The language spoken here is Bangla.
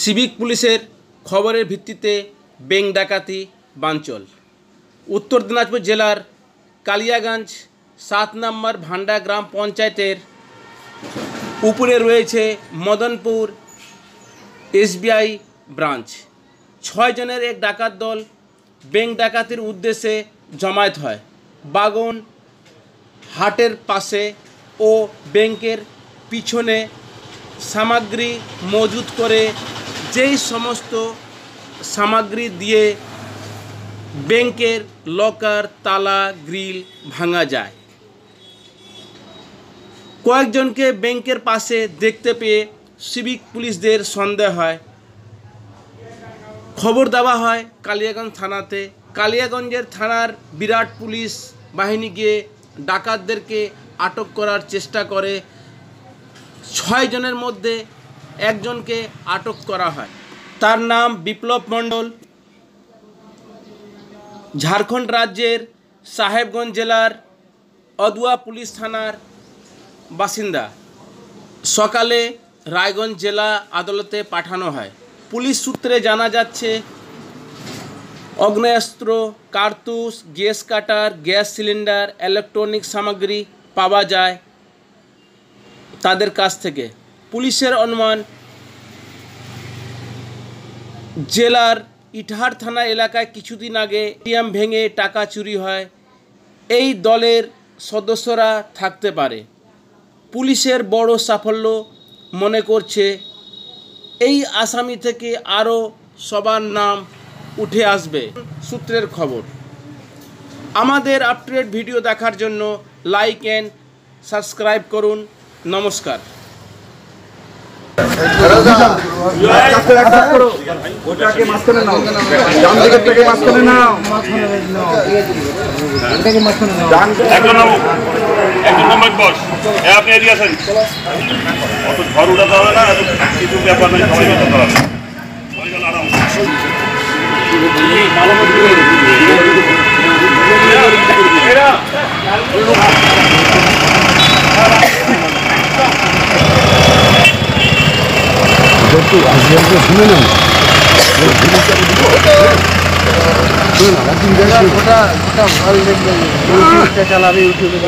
সিভিক পুলিশের খবরের ভিত্তিতে ব্যাংক ডাকাতি, বাঞ্চল। উত্তর দিনাজপুর জেলার কালিয়াগঞ্জ সাত নম্বর ভান্ডা গ্রাম পঞ্চায়েতের উপরে রয়েছে মদনপুর এসবিআই ব্রাঞ্চ। ছয় জনের এক ডাকাত দল ব্যাংক ডাকাতির উদ্দেশ্যে জমায়েত হয়। বাগন হাটের পাশে ও ব্যাংকের পিছনে সামগ্রী মজুত করে যেই সমস্ত সামগ্রী দিয়ে ব্যাংকের লকার, তালা, গ্রিল ভাঙা যায়। কয়েকজনকে ব্যাংকের পাশে দেখতে পেয়ে সিভিক পুলিশদের সন্দেহ হয়। খবর দেওয়া হয় কালিয়াগঞ্জ থানাতে। কালিয়াগঞ্জের থানার বিরাট পুলিশ বাহিনী গিয়ে ডাকাতদেরকে আটক করার চেষ্টা করে। ছয় জনের মধ্যে একজনকে আটক করা হয়। তার নাম বিপ্লব মণ্ডল। ঝাড়খণ্ড রাজ্যের সাহেবগঞ্জ জেলার অদুয়া পুলিশ থানার বাসিন্দা। সকালে রায়গঞ্জ জেলা আদালতে পাঠানো হয়। পুলিশ সূত্রে জানা যাচ্ছে, অগ্নেয়াস্ত্র, কার্তুস, gas cutter, gas cylinder, electronic সামগ্রী পাওয়া যায় তাদের কাছ থেকে। পুলিশের অনুমান, জেলার ইটহার থানা এলাকায় কিছুদিন আগে এটিএম ভেঙে টাকা চুরি হয়। এই দলের সদস্যরা থাকতে পারে। পুলিশের বড় সাফল্য মনে করছে। এই আসামি থেকে আরও সবার নাম উঠে আসবে সূত্রের খবর। আমাদের আপডেট ভিডিও দেখার জন্য লাইক অ্যান্ড সাবস্ক্রাইব করুন। নমস্কার। ওটাকে মাঝখানে নাও। ডান দিকের থেকে মাঝখানে নাও। আপনি এদিকে অত ঘর উঠাতে হবে না কিছু ব্যাপার নেই সবাই উঠাতে হবে সবাই আরাম ওটা ওটা ভালো দেখবে চালাবে ইউটিউবে